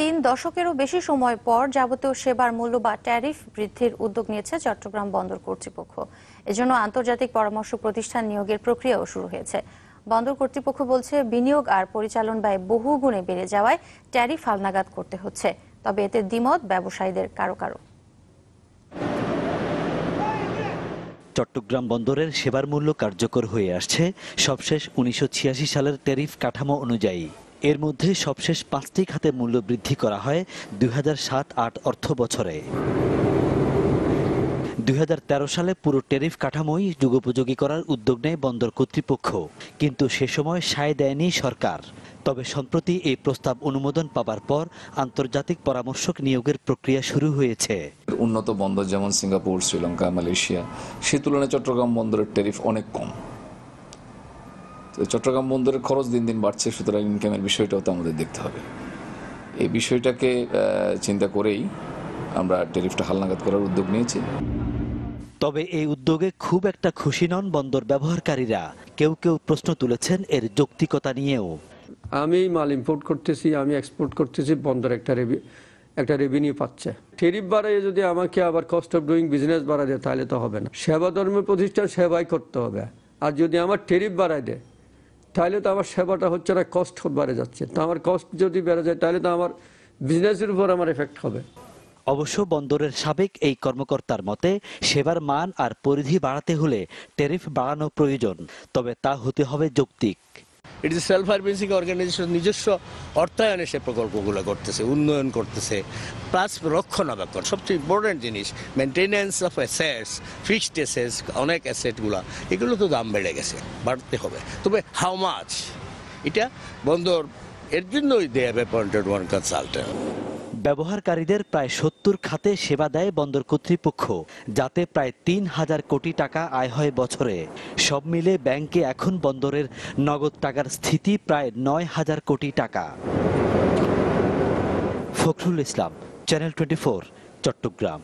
তিন দশকেরও বেশি সময় পর যাবতীয় সেবার মূল্য বা ট্যারিফ বৃদ্ধির উদ্যোগ নিয়েছে চট্টগ্রাম বন্দর কর্তৃপক্ষ। এজন্য আন্তর্জাতিক পরামর্শ প্রতিষ্ঠান নিয়োগের প্রক্রিয়াও শুরু হয়েছে। বন্দর কর্তৃপক্ষ বলছে, বিনিয়োগ আর পরিচালন ব্যয় বহু গুণে বেড়ে যাওয়ায় ট্যারিফ হালনাগাদ করতে হচ্ছে, তবে এতে দ্বিমত ব্যবসায়ীদের কারও কারও। চট্টগ্রাম বন্দরের সেবার মূল্য কার্যকর হয়ে আসছে সবশেষ উনিশশো ছিয়াশি সালের ট্যারিফ কাঠামো অনুযায়ী। এর মধ্যে সবশেষ পাঁচটি খাতে মূল্য বৃদ্ধি করা হয় দুই সাত, আট অর্থ বছরে। দুই হাজার তেরো সালে পুরো টেরিফ কাঠামোই যুগোপযোগী করার উদ্যোগ নেয় বন্দর কর্তৃপক্ষ। কিন্তু সে সময় সায় দেয়নি সরকার। তবে সম্প্রতি এই প্রস্তাব অনুমোদন পাবার পর আন্তর্জাতিক পরামর্শক নিয়োগের প্রক্রিয়া শুরু হয়েছে। উন্নত বন্দর যেমন সিঙ্গাপুর, শ্রীলঙ্কা, মালয়েশিয়া, সে তুলনায় চট্টগ্রাম বন্দরের টেরিফ অনেক কম। তো চট্টগ্রাম বন্দরের খরচ দিন দিন বাড়ছে সুতরাং ইনকামের বিষয়টাও তো আমাদের দেখতে হবে। এই বিষয়টাকে চিন্তা করেই আমরা ট্যারিফটা হালনাগাদ করার উদ্যোগ নিয়েছি। তবে এই উদ্যোগে খুব একটা খুশি নন বন্দর ব্যবহারকারীরা। কেউ কেউ প্রশ্ন তুলেছেন এর যৌক্তিকতা নিয়েও। আমি মাল ইম্পোর্ট করতেছি আমি এক্সপোর্ট করতেছি বন্দর একটা রেভি- একটা রেভিনিউ পাচ্ছে। টেরিফ বাড়ায় যদি আমাকে আবার কস্ট অফ ডুইং বিজনেস বাড়ায় দেয় তাহলে তো হবে না। সেবা ধর্মের প্রতিষ্ঠান সেবাই করতে হবে। আর যদি আমার টেরিফ বাড়ায় দেয় তাহলে তো আমার সেবাটা হচ্ছে না কস্ট বেড়ে যাচ্ছে। তো আমার কস্ট যদি বেড়ে যায়, তাহলে তো আমার বিজনেসের উপর আমার এফেক্ট হবে। অবশ্য বন্দরের সাবেক এই কর্মকর্তার মতে, সেবার মান আর পরিধি বাড়াতে হলে ট্যারিফ বাড়ানো প্রয়োজন, তবে তা হতে হবে যৌক্তিক। It is self financing organisation নিজস্ব অর্থায়নে সে প্রকল্পগুলো করতেছে, উন্নয়ন করতেছে প্লাস রক্ষণাবেক্ষণ সবচেয়ে ইম্পর্টেন্ট জিনিস maintenance of assets fixed assets অনেক অ্যাসেটগুলো এগুলো তো দাম বেড়ে গেছে, বাড়তে হবে। তবে হাউ মাছ এটা বন্দর, এর জন্যই দেয় অ্যাপয়েন্টেড ওয়ান কনসালটেন্ট ব্যবহারকারীদের প্রায় সত্তর খাতে সেবা দেয় বন্দর কর্তৃপক্ষ, যাতে প্রায় তিন হাজার কোটি টাকা আয় হয় বছরে। সব মিলে ব্যাংকে এখন বন্দরের নগদ টাকার স্থিতি প্রায় নয় হাজার কোটি টাকা। Fakhrul Islam channel twenty Chattogram.